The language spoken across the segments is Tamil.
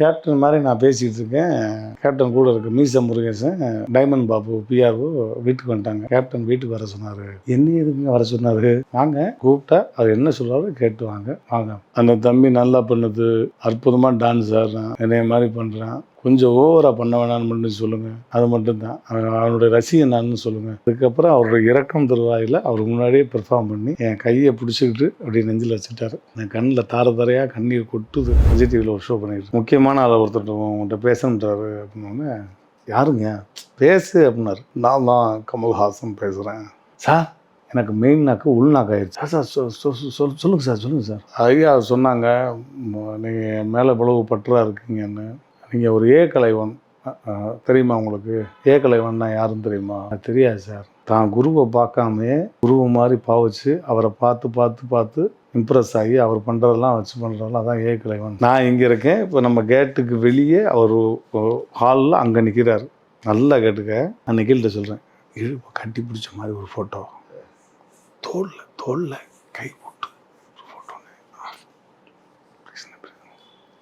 கேப்டன் மாதிரி நான் பேசிகிட்டு இருக்கேன் கேப்டன் கூட இருக்க மீச முருகேசன் டைமண்ட் பாபு பிஆர்ஓ வீட்டுக்கு வந்துட்டாங்க. கேப்டன் வீட்டுக்கு வர சொன்னார். என்ன எதுக்குங்க வர சொன்னார்? வாங்க கூப்பிட்டா அவர் என்ன சொல்கிறாரோ கேட்டு வாங்க. வாங்க. அந்த தம்பி நல்லா பண்ணுது. அற்புதமாக டான்ஸ் ஆடுறான். என்னைய மாதிரி பண்ணுறான் கொஞ்சம் ஓவராக பண்ண வேணாம்னு மட்டும் சொல்லுங்கள் அது மட்டும்தான். அவனுடைய ரசிகன் நான் சொல்லுங்கள் அதுக்கப்புறம் அவருடைய இறக்கம் திருவாயில் அவர் முன்னாடியே பெர்ஃபார்ம் பண்ணி என் கையை பிடிச்சிக்கிட்டு அப்படியே நெஞ்சில் வச்சுட்டாரு. என் கண்ணில் தார தாரையாக கண்ணீர் கொட்டுது. விஜய் டிவியில் ஒரு ஷோ பண்ணிட்டு முக்கியமான ஆளை ஒருத்தர் உங்கள்கிட்ட பேசணுன்றாரு அப்படின்னோடனே யாருங்க? பேசு அப்படின்னாரு. நான் தான் கமல்ஹாசன் பேசுகிறேன் சார் எனக்கு மெயின் நாக்கு உள்நாக்கு ஆயிடுச்சு. சார் சார் சொ- சொல் சொல்லுங்கள் சார் சொல்லுங்கள் சார். ஐயா சொன்னாங்க நீங்கள் மேலே இவ்வளவு பற்றா இருக்கீங்கன்னு. நீங்கள் ஒரு ஏ கலைவன் தெரியுமா உங்களுக்கு? ஏ கலைவன்னா யாருன்னு தெரியுமா? அது தெரியாது சார். தான் குருவை பார்க்காமையே குருவை மாதிரி பாவிச்சு அவரை பார்த்து பார்த்து பார்த்து இம்ப்ரெஸ் ஆகி அவர் பண்ணுறதெல்லாம் வச்சு பண்ணுறதெல்லாம் அதான் ஏ கலைவன். நான் இங்கே இருக்கேன். இப்போ நம்ம கேட்டுக்கு வெளியே அவர் ஹாலில் அங்கே நிற்கிறார் நல்லா கேட்டுக்க. நான் நிக்கில்கிட்ட சொல்கிறேன் இழுப்பு கட்டி பிடிச்ச மாதிரி ஒரு ஃபோட்டோ தோல்ல தோல்ல கை போட்டு ஒரு ஃபோட்டோன்னு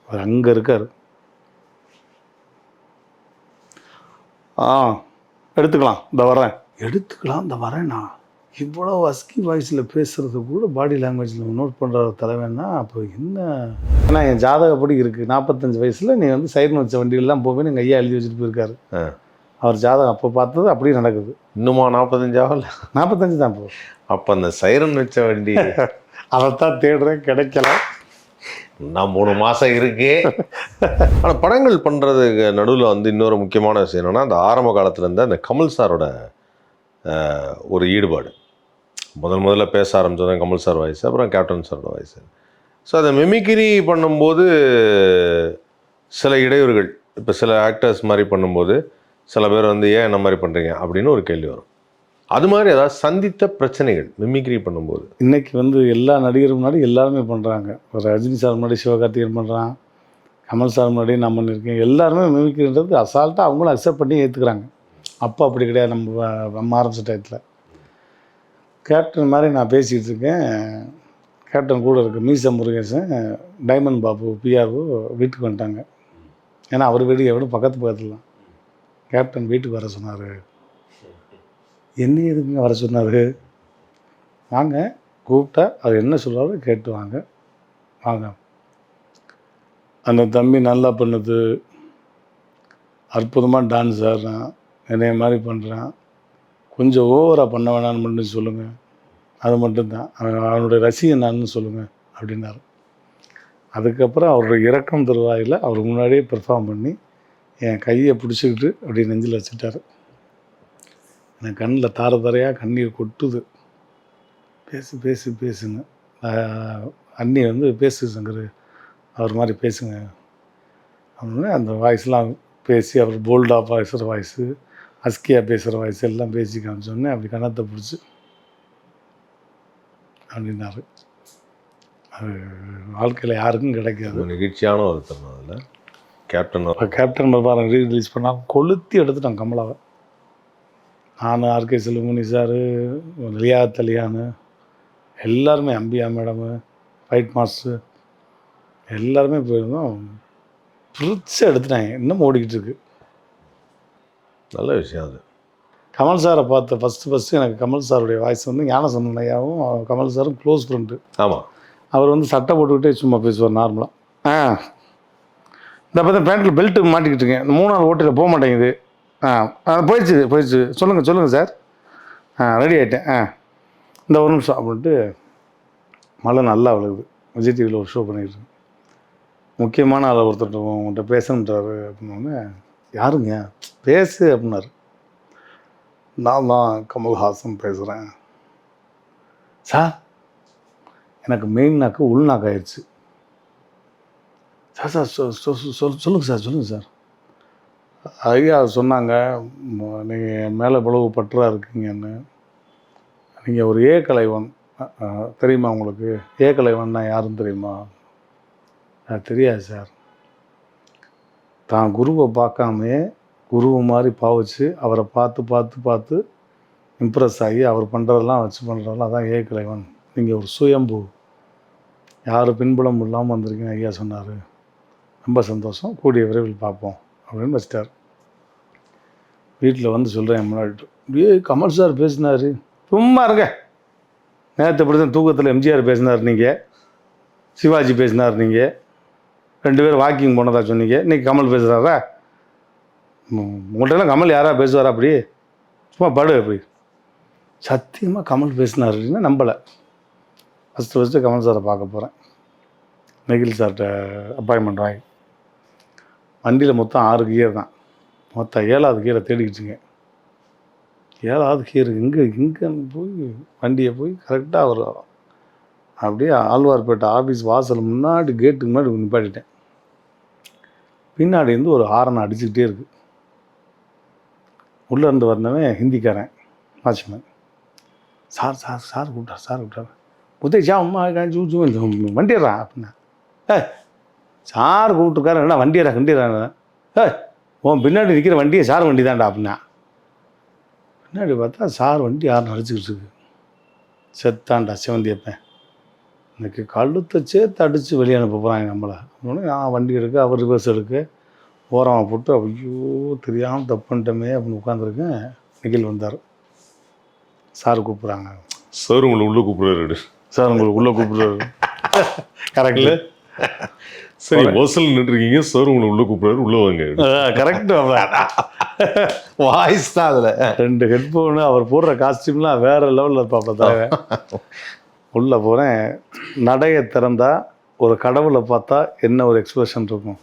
அவர் அங்கே இருக்கார். ஆ எடுத்துக்கலாம். இந்த வரேன். எடுத்துக்கலாம். இந்த வரேண்ணா இவ்வளோ அஸ்கி வாய்ஸில் பேசுகிறது கூட பாடி லாங்குவேஜில் நோட் பண்ணுற தலைவன்னா அப்போ என்ன? ஏன்னா என் ஜாதகப்படி இருக்குது நாற்பத்தஞ்சு வயசில் நீ வந்து சைரன் வச்ச வண்டியிலலாம் போவேன்னு எங்கள் ஐயா எழுதி வச்சுட்டு போயிருக்காரு. அவர் ஜாதகம் அப்போ பார்த்தது அப்படியே நடக்குது. இன்னுமா நாற்பத்தஞ்சு ஆகல? நாற்பத்தஞ்சு தான் போ அப்ப அந்த சைரன் வச்ச வண்டி. அதைத்தான் தேடுறேன். கிடைக்கல. நான் மூணு மாதம் இருக்கு. ஆனால் படங்கள் பண்ணுறதுக்கு நடுவில் வந்து இன்னொரு முக்கியமான விஷயம் என்னென்னா அந்த ஆரம்ப காலத்துலேருந்து அந்த கமல் சாரோட ஒரு ஈடுபாடு. முதல் முதல்ல பேச ஆரம்பிச்சது கமல் சார் வாய்ஸ் அப்புறம் கேப்டன் சாரோட வாய்ஸ் ஸோ அதை மிமிக்ரி பண்ணும்போது சில இடையூறுகள் இப்போ சில ஆக்டர்ஸ் மாதிரி பண்ணும்போது சில பேர் வந்து ஏன் என்ன மாதிரி பண்ணுறீங்க அப்படின்னு ஒரு கேள்வி வரும். அது மாதிரி ஏதாவது சந்தித்த பிரச்சனைகள் மிமிக்ரி பண்ணும்போது? இன்னைக்கு வந்து எல்லா நடிகர் முன்னாடி எல்லாருமே பண்ணுறாங்க ஒரு ரஜினி சார் முன்னாடி சிவகார்த்திகேயன் பண்ணுறான் கமல் சார் முன்னாடி நான் பண்ணியிருக்கேன். எல்லாருமே மிமிக்ரின்றது அசால்ட்டாக அவங்களும் அக்செப்ட் பண்ணி ஏற்றுக்கிறாங்க அப்போ அப்படி கிடையாது. நம்ம நம்ம ஆரம்பிச்ச டயத்தில் கேப்டன் மாதிரி நான் பேசிகிட்டு இருக்கேன். கேப்டன் கூட இருக்க மீச முருகேசன் டைமண்ட் பாபு பிஆர்ஓ வீட்டுக்கு வந்துட்டாங்க. ஏன்னா அவர் வீடு எவ்வளோ பக்கத்து பக்கத்தில் தான் கேப்டன் வீட்டுக்கு வர சொன்னார். என்ன எதுக்குங்க வர சொன்னார்? வாங்க கூப்பிட்டா அவர் என்ன சொல்கிறாரோ கேட்டு வாங்க. வாங்க. அந்த தம்பி நல்லா பண்ணுது. அற்புதமாக டான்ஸ் ஆடுறான். நிறைய மாதிரி பண்ணுறான் கொஞ்சம் ஓவராக பண்ண வேணாம்னு மட்டும் சொல்லுங்கள் அது மட்டும்தான். அவனுடைய ரசிகன் நான் சொல்லுங்கள் அப்படின்னாரு. அதுக்கப்புறம் அவருடைய இறக்கம் திருவாயில் அவர் முன்னாடியே பெர்ஃபார்ம் பண்ணி என் கையை பிடிச்சிக்கிட்டு அப்படியே நெஞ்சில் வச்சுட்டாரு. என் கண்ணில் தார தாரையாக கண்ணீர் கொட்டுது. பேசு பேசு பேசுங்க அண்ணி வந்து பேசு சங்கர். அவர் மாதிரி பேசுங்க. அப்படின்னு அந்த வாய்ஸ்லாம் பேசி அவர் போல்டாக பேசுகிற வாய்ஸு அஸ்கியாக பேசுகிற வாய்ஸ் எல்லாம் பேசி காமிச்சோடனே அப்படி கன்னத்தை பிடிச்சி அப்படின்னாரு. அது வாழ்க்கையில் யாருக்கும் கிடைக்காது. நெகிழ்ச்சியான ஒரு தருணம் அதில். கேப்டன் கேப்டன் பாருங்க ரீ ரிலீஸ் பண்ணால் கொளுத்தி எடுத்துட்டான் கமலாவை. நான் ஆர்கே செல்வமணி சார் லியா தலியானு எல்லாருமே அம்பியா மேடமு ஃபைட் மாஸ்டர் எல்லாருமே போயிருந்தோம். பிரிச்சு எடுத்துட்டாங்க. இன்னும் ஓடிக்கிட்டு இருக்கு. நல்ல விஷயம் அது. கமல் சாரை பார்த்த ஃபஸ்ட்டு ஃபஸ்ட்டு எனக்கு கமல் சாருடைய வாய்ஸ் வந்து ஞானசந்தன் ஐயாவும் கமல் சாரும் க்ளோஸ் ஃப்ரெண்டு ஆமாம் அவர் வந்து சட்டை போட்டுக்கிட்டே சும்மா பேசுவார் நார்மலாக ஆ. இந்த பார்த்தா பேண்ட்டில் பெல்ட்டு மாட்டிக்கிட்டு இருக்கேன். இந்த மூணாவது ஓட்டில் போக மாட்டேங்குது. ஆ ஆ போயிடுச்சு போயிடுச்சு. சொல்லுங்கள் சொல்லுங்கள் சார். ஆ ரெடி ஆகிட்டேன் ஆ இந்த ஒரு நிமிஷம் அப்படின்ட்டு மழை நல்லா விழுகுது. விஜய் டிவியில் ஒரு ஷோ பண்ணிட்டு முக்கியமான ஆளை ஒருத்தர் உங்கள்கிட்ட பேசணுன்றாரு அப்படின்னோடனே யாருங்க? பேசு அப்படின்னாரு. நான் தான் கமல்ஹாசன் பேசுகிறேன் சார் எனக்கு மெயின் நாக்கு உள்நாக்கு ஆயிடுச்சு. சார் சார் சொ- சொ- சொல் சொல்லுங்கள் சார் சொல்லுங்கள் சார். ஐயா சொன்னாங்க நீங்கள் மேலே இவ்வளவு பற்றா இருக்கீங்கன்னு. நீங்கள் ஒரு ஏ கலைவன். தெரியுமா உங்களுக்கு? ஏ கலைவன்னா யாருன்னு தெரியுமா? தெரியாது சார். தான் குருவை பார்க்காமையே குருவை மாதிரி பாவிச்சு அவரை பார்த்து பார்த்து பார்த்து இம்ப்ரெஸ் ஆகி அவர் பண்ணுறதெல்லாம் வச்சு பண்ணுறதெல்லாம் அதான் ஏ கலைவன். நீங்கள் ஒரு சுயம்பு. யார் பின்புலம் இல்லாமல் வந்திருக்கீங்க ஐயா சொன்னார். ரொம்ப சந்தோஷம். கூடிய விரைவில் பார்ப்போம். அப்படின்னு வச்சிட்டார் வீட்டில் வந்து சொல்கிறேன் முன்னாடி அப்படியே கமல் சார் பேசினார். சும்மா இருங்க. நேற்று இப்படி தான் தூக்கத்தில் எம்ஜிஆர் பேசினார் நீங்கள் சிவாஜி பேசினார் நீங்கள் ரெண்டு பேரும் வாக்கிங் போனதா சொன்னீங்க. இன்றைக்கி கமல் பேசுகிறாரா உங்கள்கிட்டலாம் கமல் யாரா பேசுவாரா அப்படி? சும்மா படு அப்படி. சத்தியமாக கமல் பேசினார் அப்படின்னா நம்பலை. ஃபஸ்ட்டு ஃபஸ்ட்டு கமல் சாரை பார்க்க போகிறேன் நிகில் சார்கிட்ட அப்பாயின்மெண்ட் வாங்கி. வண்டியில் மொத்தம் ஆறு கியர் தான். மொத்தம் ஏழாவது கீரை தேடிக்கிச்சுங்க ஏழாவது கீர் இங்கே இங்கே போய் வண்டியை போய் கரெக்டாக ஒரு அப்படியே ஆழ்வார்பேட்டை ஆஃபீஸ் வாசல் முன்னாடி கேட்டுக்கு முன்னாடி நிப்பாட்டிட்டேன். பின்னாடி இருந்து ஒரு ஹாரன் அடிச்சுக்கிட்டே இருக்குது உள்ளே இருந்து வந்தவன் ஹிந்திக்காரன் வாட்ச்மேன். சார் சார் சார் கூப்பிட்டார் சார் கூப்பிட்டார். உதய் ஜா அம்மா ஜூ ஜூ வண்டிடுறான் அப்படின்னா. ஏ சார் கூப்பிட்டுருக்காரு என்ன வண்டியரா வண்டியரா ஏ உன் பின்னாடி நிற்கிற வண்டியை சார் வண்டி தான்டா அப்படின்னா. பின்னாடி பார்த்தா சார் வண்டி யாரும் அடிச்சுக்கிட்டு இருக்கு. செத்தான்டா சிவந்தியப்பன் எனக்கு கழுத்தை சேர்த்து அடித்து வெளியே அனுப்ப போகிறாங்க நம்மளை. உடனே நான் வண்டி எடுக்க அவர் ரிவர்ஸ் எடுக்க. ஓரமாக போட்டு ஐயோ தெரியாமல் தப்பு பண்ணிட்டோமே அப்படின்னு உட்காந்துருக்கேன் நிகில் வந்தார். சார் கூப்பிட்றாங்க. சார் உங்களை உள்ள கூப்பிடுறாரு. சார் உங்களுக்கு உள்ளே கூப்பிடுறாரு. கரெக்டு சரி வாசல் நின்றுருக்கீங்க. சார் உங்களை உள்ள கூப்பிடுறாரு. உள்ள வாங்க. கரெக்டு வாய்ஸ் தான் அதுல. ரெண்டு ஹெட்ஃபோனு அவர் போடுற காஸ்டியூம்லாம் வேற லெவலில் இருப்பா பார்த்தாங்க உள்ளே போகிறேன் நடையை திறந்தா ஒரு கடவுளை பார்த்தா என்ன ஒரு எக்ஸ்பிரஷன் இருக்கும்?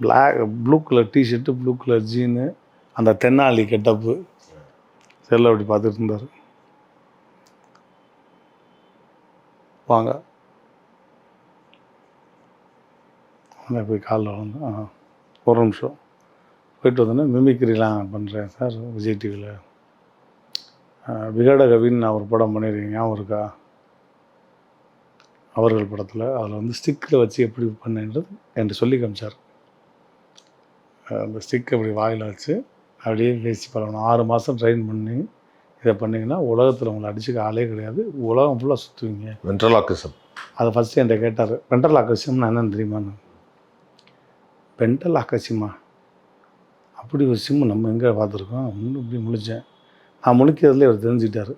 Black blue colour T-shirt blue colour jean அந்த தென்னாலி கெட்டப்பு செல்ல அப்படி பார்த்துட்டு இருந்தார். வாங்க. உடனே போய் காலில் வந்து ஆ ஒரு நிமிஷம். போயிட்டு வந்தோடனே மிமிக்ரிலாம் பண்ணுறேன் சார் விஜய் டிவியில் விகட கவின்னு நான் ஒரு படம் பண்ணியிருக்கேன் ஞாபகம் இருக்கா? அவர்கள் படத்தில் அதில் வந்து ஸ்டிக்கில் வச்சு எப்படி பண்ணேன்றது என்கிட்ட சொல்லி காமிச்சார். அந்த ஸ்டிக் அப்படி வாயில் வச்சு அப்படியே பேசி பழகணும் ஆறு மாதம் ட்ரெயின் பண்ணி இதை பண்ணிங்கன்னா உலகத்தில் உங்களை அடிச்சுக்க ஆளே கிடையாது. உலகம் ஃபுல்லாக சுற்றுவீங்க வென்ட்ரலாக்கிசம் அதை ஃபஸ்ட்டு என்கிட்ட கேட்டார். பென்டல் ஆக்கசியம்னா என்னன்னு தெரியுமான்னு பென்டல் ஆக்கசியமா அப்படி ஒரு சிம்மு நம்ம எங்கே பார்த்துருக்கோம்? இன்னும் இப்படி முழிச்சேன். நான் முழிக்கிறதுல இவர் தெரிஞ்சுக்கிட்டாரு.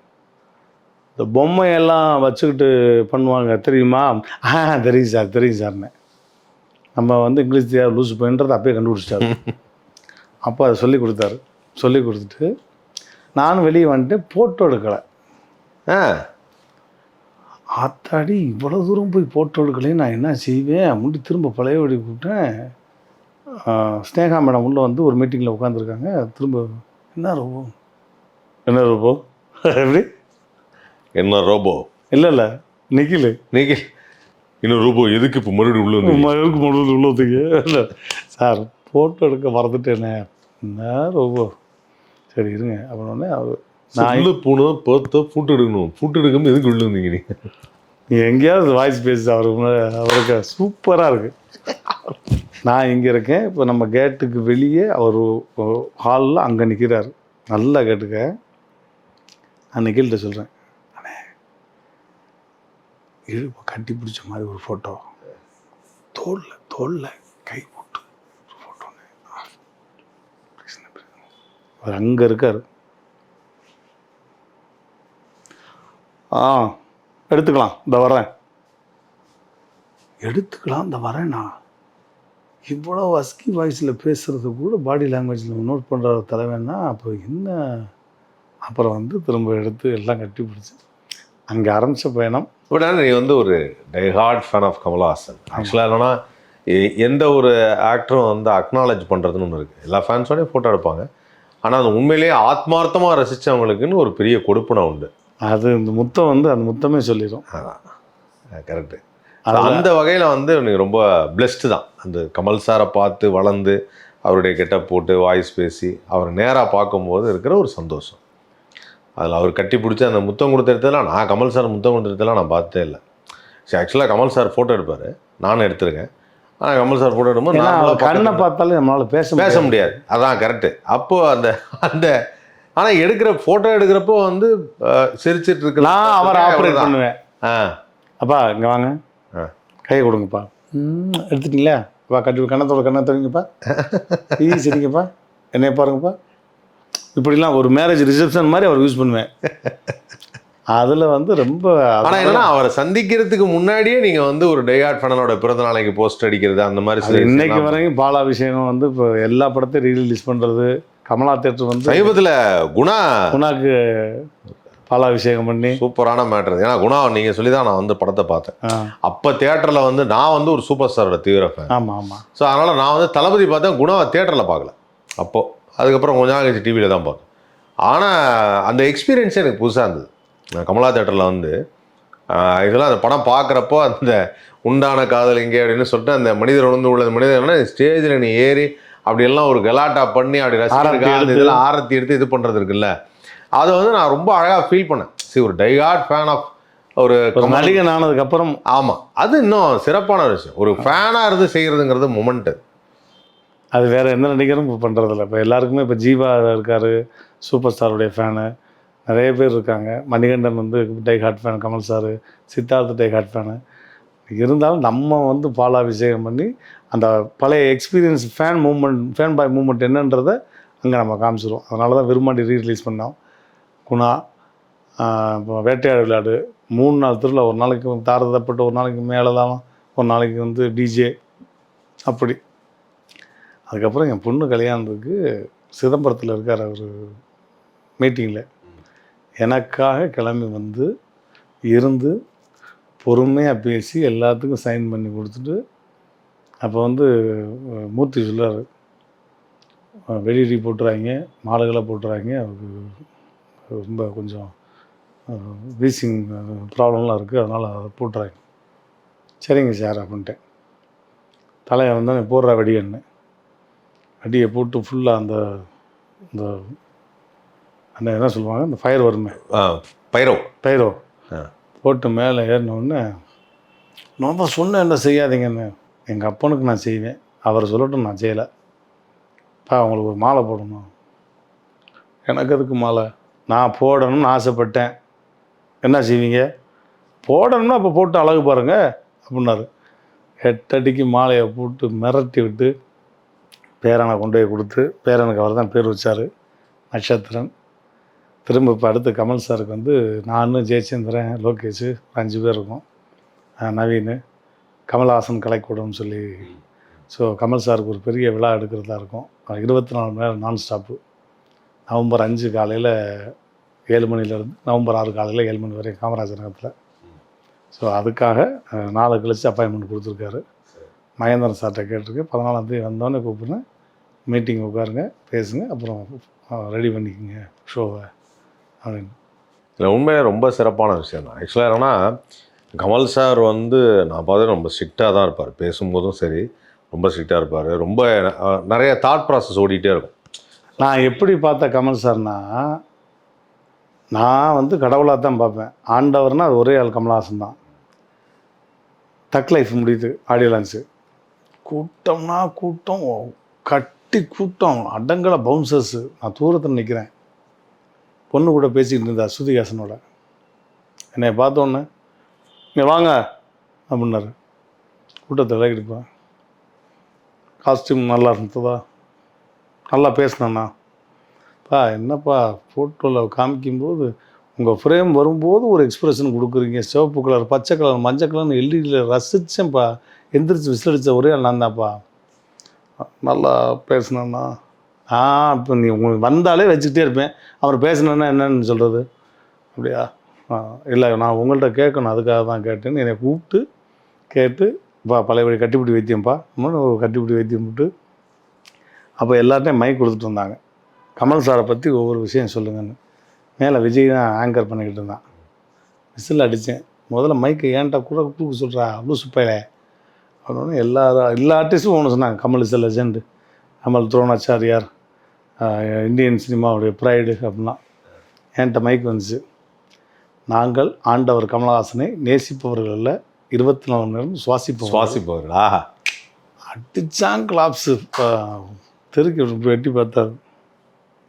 இந்த பொம்மையெல்லாம் வச்சுக்கிட்டு பண்ணுவாங்க தெரியுமா? ஆ தெரியும் சார் தெரியும் சார்னு நம்ம வந்து இங்கிலீஷ் தெரியாது லூஸ் பண்ணுறதை அப்பயே கண்டுபிடிச்சிட்டாரு. அப்போ அதை சொல்லி கொடுத்தாரு. சொல்லி கொடுத்துட்டு நானும் வெளியே வந்துட்டு ஃபோட்டோ எடுக்கலை. ஆ. ஆத்தாடி இவ்வளோ தூரம் போய் போட்டோ எடுக்கலையே நான் என்ன செய்வேன்? முடி திரும்ப பழையபடி கூப்பிட்டேன். ஸ்னேகா மேடம் உள்ளே வந்து ஒரு மீட்டிங்கில் உட்காந்துருக்காங்க திரும்ப என்ன ரோபோ? என்ன ரோபோ? எப்படி? என்ன ரோபோ? இல்லை இல்லை. நிக்கில். நீங்க இன்னும் ரோபோ எதுக்கு இப்போ மறுபடியும் உள்ள வந்து மகளுக்கு முழுவது உள்ளதுக்கு இல்லை. சார் ஃபோட்டோ எடுக்க மறந்துட்டேனே. என்ன ரோபோ? சரி இருங்க. அப்புறம் அவர் நான் உள்ள போனா பார்த்தா ஃபோட்டோ எடுக்கணும். ஃபோட்டோ எடுக்காம எதுக்கு உள்ள வந்தீங்க நீங்க? நீ எங்கேயாவது வாய்ஸ் பேசு அவருக்கு அவருக்கு சூப்பராக இருக்கு. நான் இங்கே இருக்கேன். இப்போ நம்ம கேட்டுக்கு வெளியே அவர் ஹாலில் அங்கே நிற்கிறாரு நல்லா கேட்டுக்க. நான் நிகில்கிட்ட சொல்கிறேன் அண்ணே இழுப்ப கட்டி பிடிச்ச மாதிரி ஒரு ஃபோட்டோ தோளில் தோளில் கை போட்டு ஒரு ஃபோட்டோன்னு அவர் அங்கே இருக்கார். ஆ எடுத்துக்கலாம். இந்த வரேன். எடுத்துக்கலாம் இந்த வரேன் நான். இவ்வளோ அஸ்கி வாய்ஸில் பேசுகிறது கூட பாடி லாங்குவேஜில் நோட் பண்ணுற தலைவன்னா அப்போ என்ன? அப்புறம் வந்து திரும்ப எடுத்து எல்லாம் கட்டி பிடிச்சி அங்கே ஆரம்பித்த பயணம். பட் ஆனால் நீ வந்து ஒரு டைஹார்ட் ஃபேன் ஆஃப் கமல்ஹாசன். ஆக்சுவலாக என்னன்னா எந்த ஒரு ஆக்டரும் வந்து அக்னாலேஜ் பண்ணுறதுன்னு ஒன்று இருக்குது எல்லா ஃபேன்ஸோடய ஃபோட்டோ எடுப்பாங்க. ஆனால் அது உண்மையிலேயே ஆத்மார்த்தமாக ரசித்தவங்களுக்குன்னு ஒரு பெரிய கொடுப்பனை உண்டு. அது இந்த முத்தம் வந்து அந்த முத்தமே சொல்லிடும் கரெக்டு அந்த வகையில் வந்து எனக்கு ரொம்ப பிளெஸ்டு தான். அந்த கமல் சாரை பார்த்து வளர்ந்து அவருடைய கெட்டப் போட்டு வாய்ஸ் பேசி அவர் நேராக பார்க்கும்போது இருக்கிற ஒரு சந்தோஷம். அதில் அவர் கட்டி பிடிச்சி அந்த முத்தம் கொடுத்த இடத்துலாம் நான் கமல் சார் முத்தம் கொடுத்த நான் பார்த்தே இல்லை. சரி ஆக்சுவலாக கமல் சார் ஃபோட்டோ எடுப்பார். நானும் எடுத்திருக்கேன். ஆனால் கமல் சார் ஃபோட்டோ எடுக்கும்போது அவர் கண்ணை பக்கத்துல- பார்த்தாலே நம்மளால் பேச பேச முடியாது. அதான் கரெக்டு அப்போ அந்த அந்த ஆனால் எடுக்கிற ஃபோட்டோ எடுக்கிறப்போ வந்து சிரிச்சிட்டு இருக்கிற நான் அவரை ஆப்ரேட் பண்ணுவேன். ஆ. அப்பா இங்கே வாங்க. கையை கொடுங்கப்பா. ம், எடுத்துட்டீங்களா? வா கட்டி கண்ணத்தோட கண்ணை தரீங்கப்பா ஈ சரிங்கப்பா. என்னைய பாருங்கப்பா. இப்படிலாம் ஒரு மேரேஜ் ரிசப்ஷன் மாதிரி அவர் யூஸ் பண்ணுவேன். அதில் வந்து ரொம்ப ஆனா என்னன்னா அவரை சந்திக்கிறதுக்கு முன்னாடியே நீங்க வந்து ஒரு டேகார்ட் ஃபேனோட பிறந்த நாளைக்கு போஸ்ட் அடிக்கிறது அந்த மாதிரி இன்னைக்கு வரைக்கும் பாலாபிஷேகம் வந்து இப்போ எல்லா படத்தையும் ரீரிலீஸ் பண்ணுறது கமலா தேட்டர் வந்து சமீபத்துல குணா குணாக்கு பாலாபிஷேகம் பண்ணி. சூப்பரான மேட்டர் ஏன்னா குணா நீங்க சொல்லி தான் நான் வந்து படத்தை பார்த்தேன். அப்ப தியேட்டர்ல வந்து நான் வந்து ஒரு சூப்பர் ஸ்டாரோட தீவிர ஃபேன் ஆமாம் ஆமாம் ஸோ அதனால நான் வந்து தளபதி பார்த்தேன் குணாவை தியேட்டர்ல பார்க்கல. அப்போ அதுக்கப்புறம் கொஞ்ச நாள் கழிச்சு டிவியில தான் பார்த்தேன். ஆனா அந்த எக்ஸ்பீரியன்ஸே எனக்கு புதுசா இருந்தது. நான் கமலா தேட்டரில் வந்து இதெல்லாம் அந்த படம் பார்க்குறப்போ அந்த உண்டான காதல் எங்கே அப்படின்னு சொல்லிட்டு அந்த மனிதர் உணர்ந்து உள்ள மனிதர் ஸ்டேஜில் நீ ஏறி அப்படியெல்லாம் ஒரு கலாட்டா பண்ணி அப்படி எடுத்து. இதெல்லாம் ஆரத்தி எடுத்து இது பண்ணுறது இருக்குல்ல. அதை வந்து நான் ரொம்ப அழகாக ஃபீல் பண்ணேன். சரி ஒரு டைகார்ட் ஃபேன் ஆஃப் ஒரு நடிகன் ஆனதுக்கப்புறம் ஆமாம் அது இன்னும் சிறப்பான விஷயம். ஒரு ஃபேனாக இருந்து செய்கிறதுங்கிறது மொமெண்ட் அது. வேற எந்த நடிகரும் இப்போ பண்ணுறதில்ல இப்போ எல்லாருக்குமே இப்போ ஜீவா இருக்காரு சூப்பர் ஸ்டாருடைய ஃபேனு நிறைய பேர் இருக்காங்க. மணிகண்டன் வந்து die hard fan Kamal sir Siddharth die hard fan இருந்தாலும் நம்ம வந்து பாலாபிஷேகம் பண்ணி அந்த பழைய experience fan moment fan boy moment என்னன்றதை அங்கே நம்ம காமிச்சிருவோம். அதனால தான் விரும்பாண்டி ரீரிலீஸ் பண்ணோம். குணா வேட்டையாடு விளையாடு. மூணு நாள் திருவிழா ஒரு நாளைக்கு தாரதப்பட்டு ஒரு நாளைக்கு மேலதாளம் ஒரு நாளைக்கு வந்து டிஜே அப்படி. அதுக்கப்புறம் என் பொண்ணு கல்யாணத்துக்கு சிதம்பரத்தில் இருக்கார் அவர் மீட்டிங்கில் எனக்காக கிளம்பி வந்து இருந்து பொறுமையாக பேசி எல்லாத்துக்கும் சைன் பண்ணி கொடுத்துட்டு அப்போ வந்து மூர்த்தி சொல்றாரு. வெடி போட்டுறாங்க மாடுகளை போட்டுறாங்க அவருக்கு ரொம்ப கொஞ்சம் வீசிங் ப்ராப்ளம்லாம் இருக்குது அதனால் அதை போட்டுறாங்க. சரிங்க சார் அப்படின்ட்டேன். தலையை வந்தோடனே போடுறா வெடியன்னு. வெடியை போட்டு ஃபுல்லாக அந்த இந்த அந்த என்ன சொல்லுவாங்க? இந்த ஃபயர் வருமே. பைரோ பைரோ. போட்டு மேலே ஏறினோடனே நான் தான் சொன்னேன் என்ன செய்யாதீங்கன்னு. எங்கள் அப்பனுக்கு நான் செய்வேன். அவர் சொல்லட்டும் நான் செய்யலை. பா அவங்களுக்கு ஒரு மாலை போடணும். எனக்கு அதுக்கு மாலை? நான் போடணும்னு ஆசைப்பட்டேன். என்ன செய்வீங்க? போடணும்னா அப்போ போட்டு அழகு பாருங்க அப்படின்னாரு. எட்டடிக்கு மாலையை போட்டு மிரட்டி விட்டு பேரனை கொண்டு போய் கொடுத்து பேரனுக்கு அவர் தான் பேர் வச்சார் நட்சத்திரன். திரும்ப இப்போ அடுத்து கமல் சாருக்கு வந்து நான் ஜெயச்சந்திரன் லோகேஷ் ஒரு அஞ்சு பேர் இருக்கோம். நவீன் கமல்ஹாசன் கலைக்கூடம்னு சொல்லி. ஸோ கமல் சாருக்கு ஒரு பெரிய விழா எடுக்கிறதா இருக்கும். இருபத்தி நாலு மணி நேரம் நான் ஸ்டாப்பு நவம்பர் அஞ்சு காலையில் ஏழு மணிலேருந்து நவம்பர் ஆறு காலையில் ஏழு மணி வரையும் காமராஜர் நகரத்தில். ஸோ அதுக்காக நாளை கழிச்சு அப்பாயின்மெண்ட் கொடுத்துருக்காரு. மகேந்திரன் சார்கிட்ட கேட்டிருக்கு. பதினாலாம் தேதி வந்தோடனே கூப்பிடுறேன் மீட்டிங் உட்காருங்க பேசுங்க அப்புறம் ரெடி பண்ணிக்கோங்க ஷோவை அப்படின்னு. இல்லை உண்மையாக ரொம்ப சிறப்பான விஷயம் தான் ஆக்சுவலாக என்னென்னா கமல் சார் வந்து நான் பார்த்து ரொம்ப ஸ்ட்ரிக்டாக தான் இருப்பார். பேசும்போதும் சரி ரொம்ப ஸ்ட்ரிக்டாக இருப்பார். ரொம்ப நிறைய தாட் ப்ராசஸ் ஓடிட்டே இருக்கும். நான் எப்படி பார்த்த கமல் சார்னா நான் வந்து கடவுளாக தான் பார்ப்பேன். ஆண்டவர்னால் அது ஒரே ஆள் கமல்ஹாசன் தான். தக் லைஃப் முடியுது ஆடியோ லான்ச்சு கூட்டம்னா கூட்டம் கட்டி கூட்டம் அடங்கல பவுன்சர்ஸு நான் தூரத்தில் நிற்கிறேன் பொண்ணு கூட பேசிக்கிட்டு இருந்தா ஸ்ருதிஹாசனோட என்னை பார்த்தோன்னே இங்கே வாங்க அப்படின்னாரு. கூட்டத்தை விலகிடுப்பேன் காஸ்டியூம் நல்லா இருந்ததா? நல்லா பேசினேண்ணா. பா என்னப்பா ஃபோட்டோவில் காமிக்கும்போது உங்கள் ஃப்ரேம் வரும்போது ஒரு எக்ஸ்பிரஷன் கொடுக்குறீங்க. சிவப்பு கலர் பச்சை கலர் மஞ்சள் கலர்னு எல்இடியில் ரசித்தேன்ப்பா எந்திரிச்சு விசிலடித்த ஒரே ஆள் நான் தான்ப்பா நல்லா பேசினேண்ணா. ஆ இப்போ நீ உங்களுக்கு வந்தாலே வச்சுக்கிட்டே இருப்பேன். அவர் பேசினேன்னா என்னன்னு சொல்கிறது அப்படியா? ஆ இல்லை நான் உங்கள்கிட்ட கேட்கணும். அதுக்காக தான் கேட்டேன்னு என்னை கூப்பிட்டு கேட்டு பா பழையபடி கட்டிப்பிடி வைத்தியம்ப்பா இன்னொன்று ஒரு கட்டிப்பிடி வைத்தியம் போட்டு அப்போ எல்லார்ட்டையும் மைக் கொடுத்துட்டு இருந்தாங்க. கமல் சாரை பற்றி ஒவ்வொரு விஷயம் சொல்லுங்கன்னு. மேலே விஜய் தான் ஆங்கர் பண்ணிக்கிட்டு இருந்தான். விசில் அடித்தேன் முதல்ல மைக்கை ஏன்டா கூட கூப்பிட்டு சொல்கிறா அவ்வளோ சுப்பையில. அப்படின்னு எல்லா எல்லா ஆர்டிஸ்ட்டும் ஒன்று சொன்னாங்க. கமல் இஸ் லெஜெண்டு கமல் துரோணாச்சாரியார் இந்தியன் சினிமாவுடைய ப்ரைடு அப்படின்னா என்கிட்ட மைக் வந்துச்சு. நாங்கள் ஆண்டவர் கமலஹாசனை நேசிப்பவர்களில் இருபத்தி நாலு மணி நேரம் சுவாசிப்போம் சுவாசிப்பவர் ஆஹா. அடிச்சான் கிளாப்ஸு தெருக்கு வெட்டி பார்த்தாரு.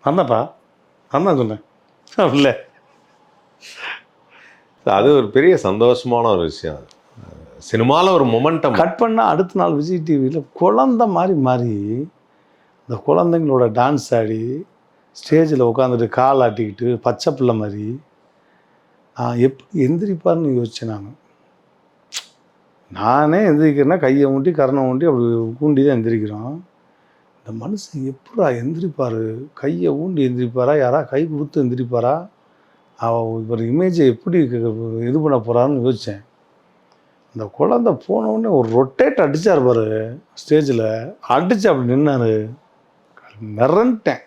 அண்ணாப்பா அண்ணா சொன்னேன். இல்லை. அது ஒரு பெரிய சந்தோஷமான ஒரு விஷயம் அது. சினிமாவில் ஒரு மொமெண்டம் கட் பண்ணால் அடுத்த நாள் விஜய் டிவியில் குழந்த மாதிரி மாறி இந்த குழந்தைங்களோட டான்ஸ் ஆடி ஸ்டேஜில் உட்காந்துட்டு கால் ஆட்டிக்கிட்டு பச்சை பிள்ளை மாதிரி நான் எப்படி எந்திரிப்பார்னு யோசிச்சேன் நான். நானே எந்திரிக்கிறேன்னா கையை ஊண்டி கரணை ஊண்டி அப்படி ஊண்டி தான் எந்திரிக்கிறோம். இந்த மனுஷன் எப்படா எந்திரிப்பார்? கையை ஊண்டி எந்திரிப்பாரா? யாரா கை கொடுத்து எந்திரிப்பாரா? அவ இவர் இமேஜை எப்படி இது பண்ண போகிறான்னு யோசித்தேன் இந்த குழந்தை போனவுடனே ஒரு ரொட்டேட் அடிச்சார் பாரு ஸ்டேஜில் அடிச்சு அப்படி நின்னார். மிரண்டேன்.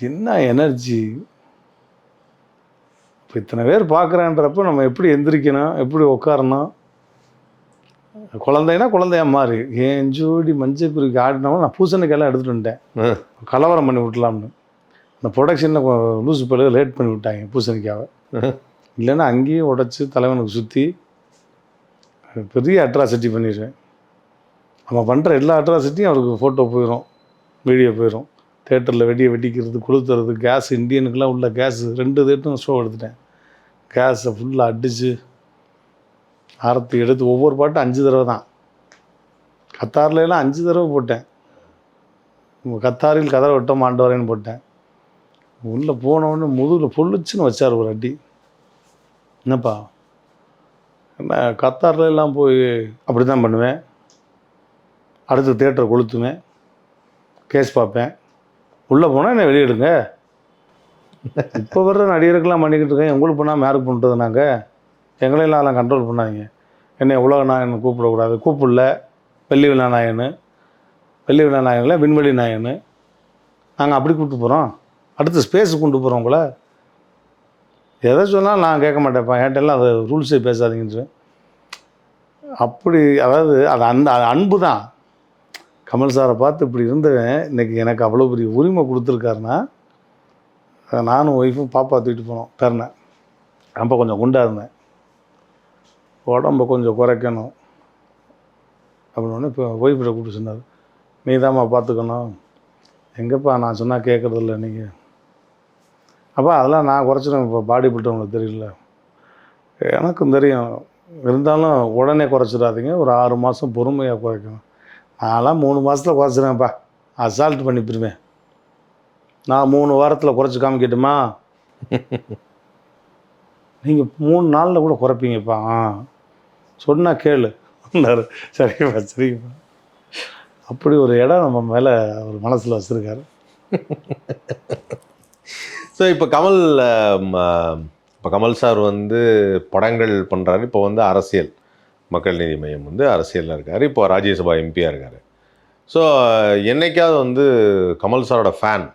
என்ன எனர்ஜி இப்போ இத்தனை பேர் பார்க்குறேன்றப்ப நம்ம எப்படி எந்திரிக்கணும்? எப்படி உட்காரணும்? குழந்தைனா குழந்தையா மாறி. என் ஜோடி மஞ்சள் குருவிக்கு ஆடினவன் நான் பூசணிக்காயெல்லாம் எடுத்துகிட்டு வந்துட்டேன். கலவரம் பண்ணி விட்டலாம்னு இந்த ப்ரொடக்ஷனில் லூசு பிள்ளை லேட் பண்ணி விட்டாங்க பூசணிக்காவை. இல்லைன்னா அங்கேயே உடச்சி தலைவனுக்கு சுற்றி பெரிய அட்ராசிட்டி பண்ணிடுவேன். நம்ம பண்ணுற எல்லா அட்ராசிட்டியும் அவருக்கு ஃபோட்டோ போயிடும் வீடியோ போயிடும் தேட்டரில் வெடியை வெடிக்கிறது கொளுத்துறது கேஸ் இந்தியனுக்கெல்லாம் உள்ள கேஸ் ரெண்டு தேட்டரும் ஷோ எடுத்துட்டேன். கேஸை ஃபுல்லாக அடித்து ஆரத்தி எடுத்து ஒவ்வொரு பாட்டும் அஞ்சு தடவை தான். கத்தார்லாம் எல்லாம் அஞ்சு தடவை போட்டேன். கத்தாரில் கதரை விட்ட மாண்டவரேன்னு போட்டேன். உள்ளே போனவுடனே முதுகில் பொள்ளுச்சுன்னு வச்சார் ஒரு அடி. என்னப்பா? என்ன கத்தாரில் எல்லாம் போய் அப்படி தான் பண்ணுவேன். அடுத்து தேட்டரை கொளுத்துவேன். கேஸ் பார்ப்பேன். உள்ளே போனால் என்னை வெளியிடுங்க இப்போ வர்ற நடிகருக்கெல்லாம் பண்ணிக்கிட்டு இருக்கேன். உங்களுக்கு போனால் மேரேஜ் பண்ணுறது நாங்கள் எங்களையெல்லாம் அதெல்லாம் கண்ட்ரோல் பண்ணாதீங்க. என்னை உலக நாயன் கூப்பிடக்கூடாது. கூப்பிடல வெள்ளி விழா நாயன் வெள்ளி விழா நாயகனில் விண்வெளி நாயன் நாங்கள் அப்படி கூப்பிட்டு போகிறோம் அடுத்து ஸ்பேஸுக்கு கொண்டு போகிறோம் உங்களை. எதை சொன்னாலும் நான் கேட்க மாட்டேன்ப்பா என்கிட்டலாம் அது ரூல்ஸே பேசாதீங்கன்னு அப்படி அதாவது அது அந்த அது அன்பு தான். கமல் சாரை பார்த்து இப்படி இருந்தவன் இன்றைக்கி எனக்கு அவ்வளோ பெரிய உரிமை கொடுத்துருக்காருன்னா நானும் ஒய்ஃபும் பாப்பா தூக்கிட்டு போனோம். பேரனை. ரொம்ப கொஞ்சம் குண்டாக இருந்தேன். உடம்ப கொஞ்சம் குறைக்கணும். அப்படின்னு இப்போ ஒய்ஃபில் கூப்பிட்டு சொன்னார். நீ தாம்மா பார்த்துக்கணும் எங்கப்பா நான் சொன்னால் கேட்குறதில்ல நீங்கள் அப்பா அதெல்லாம் நான் குறைச்சிடுவேன் இப்போ பாடி உங்களுக்கு தெரியல. எனக்கும் தெரியும். இருந்தாலும் உடனே குறைச்சிடாதீங்க. ஒரு ஆறு மாதம் பொறுமையாக குறைக்கணும். நான்லாம் மூணு மாதத்தில் குறைச்சிடுவேன்ப்பா அசால்ட் பண்ணிப்பிடுவேன். நான் மூணு வாரத்தில் குறைச்சி காமிக்கட்டுமா? நீங்கள் மூணு நாளில் கூட குறைப்பீங்கப்பா. ஆ. சொன்னால் கேளு. சொன்னாரு சரிப்பா சரிப்பா அப்படி ஒரு இடம் நம்ம மேலே அவர் மனசில் வச்சுருக்காரு. ஸோ இப்போ கமல் இப்போ கமல் சார் வந்து படங்கள் பண்ணுறாரு இப்போ வந்து அரசியல் மக்கள் நீதி மையம் வந்து அரசியலில் இருக்கார். இப்போ ராஜ்யசபா எம்பியாக இருக்கார். ஸோ என்னைக்காவது வந்து கமல் சாரோட ஃபேன்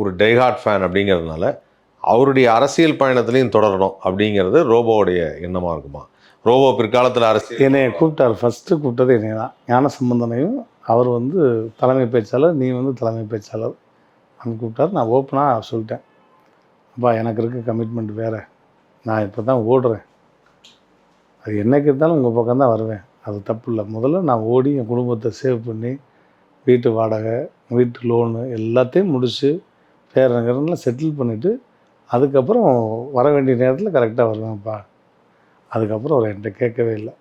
ஒரு டைஹார்ட் ஃபேன் அப்படிங்கிறதுனால அவருடைய அரசியல் பயணத்துலையும் தொடரணும் அப்படிங்கிறது ரோபோவுடைய எண்ணமாக இருக்குமா? ரோபோ பிற்காலத்தில் அரசியல் என்னை கூப்பிட்டார். ஃபஸ்ட்டு கூப்பிட்டது என்னை தான் ஞான சம்பந்தனையும் அவர் வந்து தலைமை பேச்சாளர் நீ வந்து தலைமை பேச்சாளர் அப்படின்னு கூப்பிட்டார். நான் ஓப்பனாக சொல்லிட்டேன். அப்பா எனக்கு இருக்க கமிட்மெண்ட் வேறு. நான் இப்போ தான் ஓடுறேன். அது என்னைக்கு இருந்தாலும் உங்கள் பக்கம் தான் வருவேன். அது தப்பு இல்லை. முதல்ல நான் ஓடி என் குடும்பத்தை சேவ் பண்ணி வீட்டு வாடகை வீட்டு லோனு எல்லாத்தையும் முடித்து பேரங்கிறதுலாம் செட்டில் பண்ணிவிட்டு அதுக்கப்புறம் வர வேண்டிய நேரத்தில் கரெக்டாக வருவேன்ப்பா. அதுக்கப்புறம் அவர் என்கிட்ட கேட்கவே இல்லை.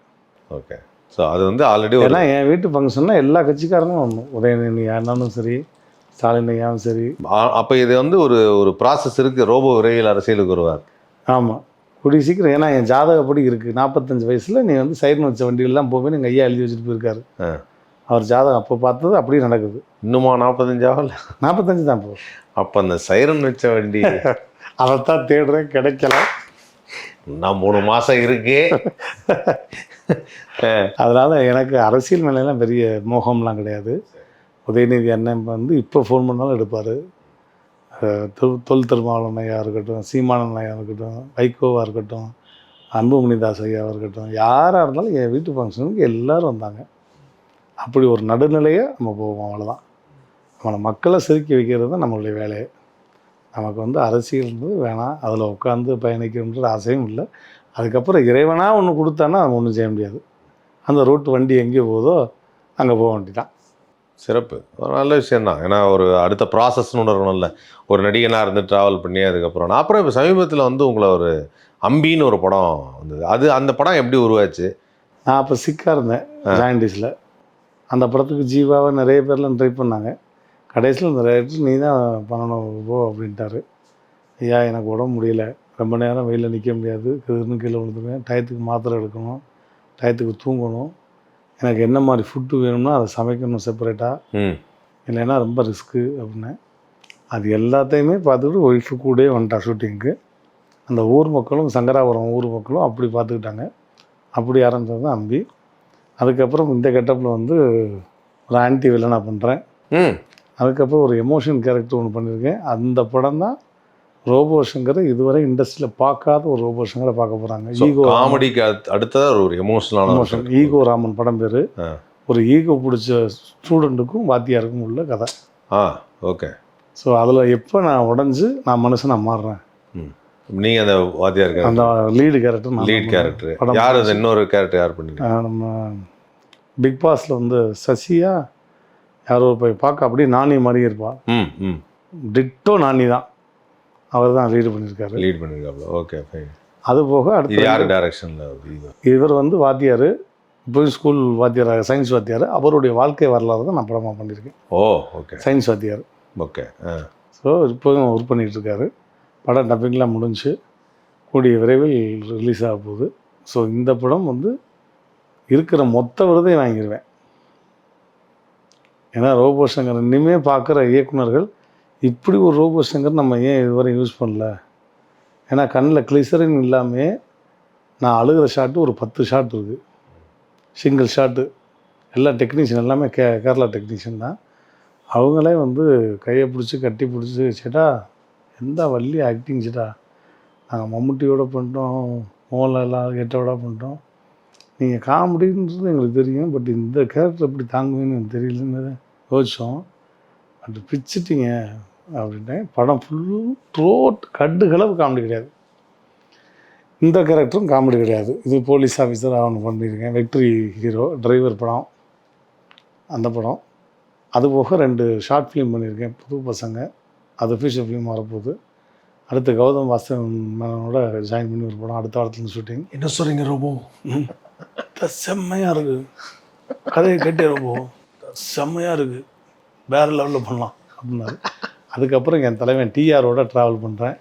ஓகே ஸோ அது வந்து ஆல்ரெடி ஏன்னா என் வீட்டு ஃபங்க்ஷன்னா எல்லா கட்சிக்காரங்களும் வரணும் உதயநிதி யாருனாலும் சரி ஸ்டாலின் ஐயாவும் சரி. அப்போ இது வந்து ஒரு ஒரு ப்ராசஸ் இருக்குது ரோபோ விரைவில் அரசியலுக்கு வருவார். ஆமாம் கூடிய சீக்கிரம். ஏன்னா என் ஜாதகப்படி இருக்குது நாற்பத்தஞ்சு வயசில் நீ வந்து சைரன் வச்ச வண்டியிலலாம் போவேன்னு எங்கள் ஐயா எழுதி வச்சுட்டு போயிருக்காரு. அவர் ஜாதகம் அப்போ பார்த்தது அப்படியே நடக்குது. இன்னுமா நாற்பத்தஞ்சாவில் நாற்பத்தஞ்சு தான் போ அப்போ அந்த சைரன் வச்ச வண்டி அதைத்தான் தேடுறேன் கிடைக்கல. நான் மூணு மாதம் இருக்கு. அதனால் எனக்கு அரசியல் மேலெல்லாம் பெரிய மோகம்லாம் கிடையாது. உதயநிதி அண்ணன் வந்து இப்போ ஃபோன் பண்ணாலும் எடுப்பார். தொல் திருமாவளவன் ஐயா இருக்கட்டும் சீமானன் ஐயா இருக்கட்டும் வைகோவாக இருக்கட்டும் அன்புமணி தாஸ் ஐயாவாக இருக்கட்டும் யாராக இருந்தாலும் என் வீட்டு ஃபங்க்ஷனுக்கு எல்லாரும் வந்தாங்க. அப்படி ஒரு நடுநிலையை நம்ம போவோம் அவ்வளோதான் நம்மளை மக்களை சிரிக்க வைக்கிறது தான் நம்மளுடைய வேலையே. நமக்கு வந்து அரசியல்ன்றது வேணாம். அதில் உட்காந்து பயணிக்கணுன்ற ஆசையும் இல்லை. அதுக்கப்புறம் இறைவனாக ஒன்று கொடுத்தான்னா நம்ம ஒன்றும் செய்ய முடியாது. அந்த ரூட் வண்டி எங்கே போகுதோ அங்கே போக வேண்டியதான் சிறப்பு. ஒரு நல்ல விஷயம் தான் ஏன்னா ஒரு அடுத்த ப்ராசஸ்னு ஒன்று இருக்கணும்ல. ஒரு நடிகனாக இருந்து ட்ராவல் பண்ணி அதுக்கப்புறம். நான் அப்புறம் இப்போ சமீபத்தில் வந்து உங்களை ஒரு அம்பின்னு ஒரு படம் வந்தது. அது அந்த படம் எப்படி உருவாச்சு? நான் அப்போ சிக்காக இருந்தேன் ஜாயின்டிஸில் அந்த படத்துக்கு ஜீவாவை நிறைய பேர்லாம் ட்ரை பண்ணாங்க. கடைசியில் இந்த ரைட்டர் நீ தான் பண்ணணும் போ அப்படின்ட்டாரு. ஐயா எனக்கு உடம்பு முடியல. ரொம்ப நேரம் வெயிலில் நிற்க முடியாது. கிருன்னு கீழே விழுந்துருவேன். டயத்துக்கு மாத்திரை எடுக்கணும். டயத்துக்கு தூங்கணும். எனக்கு என்ன மாதிரி ஃபுட்டு வேணும்னா அதை சமைக்கணும் செப்பரேட்டாக இல்லைன்னா ரொம்ப ரிஸ்க்கு அப்படின்னேன் அது எல்லாத்தையுமே பார்த்துக்கிட்டு ஒய்ஃபு கூடயே வந்துட்டா ஷூட்டிங்க்கு அந்த ஊர் மக்களும் சங்கராபுரம் ஊர் மக்களும் அப்படி பார்த்துக்கிட்டாங்க. அப்படி ஆரம்பிச்சது தான் அம்பி. அதுக்கப்புறம் இந்த கெட்டப்பில் வந்து ஒரு ஆன்டி வில்லனாக பண்ணுறேன் அதுக்கப்புறம் ஒரு எமோஷன் கேரக்டர் ஒன்று பண்ணியிருக்கேன். அந்த படம் தான் ரோபோ சங்கரை இதுவரை இண்டஸ்ட்ரியில் பார்க்காத ஒரு ரோபோ சங்கரை பார்க்க போகிறாங்க ஈகோ காமெடிக்கு அடுத்ததா ஒரு எமோஷனலான எமோஷன் ஈகோ ராமன் படம் பேர். ஒரு ஈகோ பிடிச்ச ஸ்டூடெண்ட்டுக்கும் வாத்தியாருக்கும் உள்ள கதை. ஆ ஓகே ஸோ அதில் எப்போ நான் உடஞ்சி நான் மனுஷனா மாறுறேன்? நீங்க அந்த வாத்தியார் அந்த லீடு கேரக்டர் லீட் கேரக்டர் யார் அது? இன்னொரு கேரக்டர் யார் பண்ணீங்க நம்ம பிக் பாஸில் வந்து சசியா யாரோ போய் பார்க்க அப்படியே நானி மாதிரி ம் டிட்டோ நானி தான். அவர் தான் லீடு பண்ணியிருக்காரு. லீட் பண்ணிருக்காப்ல ஓகே ஃபைன் அது போக அடுத்து யார் டைரக்ஷன்ல இவர் வந்து வாத்தியார். இப்போ ஸ்கூல் வாத்தியார் சயின்ஸ் வாத்தியார். அவருடைய வாழ்க்கை வரலாறு தான் நான் படமாக பண்ணியிருக்கேன். ஓ ஓகே சயின்ஸ் வாத்தியார். ஓகே ஸோ இப்போவும் ஒர்க் பண்ணிகிட்டு இருக்காரு. படம் டப்பிங்லாம் முடிஞ்சு கூடிய விரைவில் ரிலீஸ் ஆக போகுது. ஸோ இந்த படம் வந்து இருக்கிற மொத்த விருதையும் வாங்கிடுவேன் ஏன்னா ரோபோ சங்கர் இனிமே பார்க்குற இயக்குனர்கள் இப்படி ஒரு ரோபோ சங்கர் நம்ம ஏன் இதுவரை யூஸ் பண்ணல? ஏன்னா கண்ணில் கிளிசரின் இல்லாமே நான் அழுகிற ஷாட்டு ஒரு பத்து ஷாட் இருக்குது சிங்கிள் ஷாட்டு எல்லா டெக்னீஷியன் எல்லாமே கே கேரளா டெக்னீஷியன் தான். அவங்களே வந்து கையை பிடிச்சி கட்டி பிடிச்சி சேட்டா எந்த வள்ளி ஆக்டிங் சேட்டா? நாங்கள் மம்முட்டியோட பண்ணிட்டோம் மோகன்லால் கெட்டோட பண்ணிட்டோம். நீங்கள் காமெடின்றது எங்களுக்கு தெரியும் பட் இந்த கேரக்டர் எப்படி தாங்குவீங்கன்னு எனக்கு தெரியலன்னு யோசித்தோம் பட் பிச்சுட்டீங்க அப்படின்ட்டேன். படம் ஃபுல்லு த்ரோட் கட்டு கலவு காமெடி கிடையாது. இந்த கேரக்டரும் காமெடி கிடையாது. இது போலீஸ் ஆஃபீஸர் அவனு பண்ணியிருக்கேன். வெக்ட்ரி ஹீரோ டிரைவர் படம். அந்த படம். அது போக ரெண்டு ஷார்ட் ஃபிலிம் பண்ணியிருக்கேன். புது பசங்க. அது ஃபீச்சர் ஃபிலிம் வரப்போகுது. அடுத்து கௌதம் வாசன் மேனனோட ஜாயின் பண்ணி ஒரு படம். அடுத்த வாரத்தில் ஷூட்டிங் என்ன சொல்றீங்க ரோபோ? செம்மையாக இருக்கு. கதையை கேட்டே ரொம்ப செம்மையாக இருக்குது வேறு லெவலில் பண்ணலாம் அப்படின்னாரு. அதுக்கப்புறம் என் தலைவன் டிஆரோட ட்ராவல் பண்ணுறேன்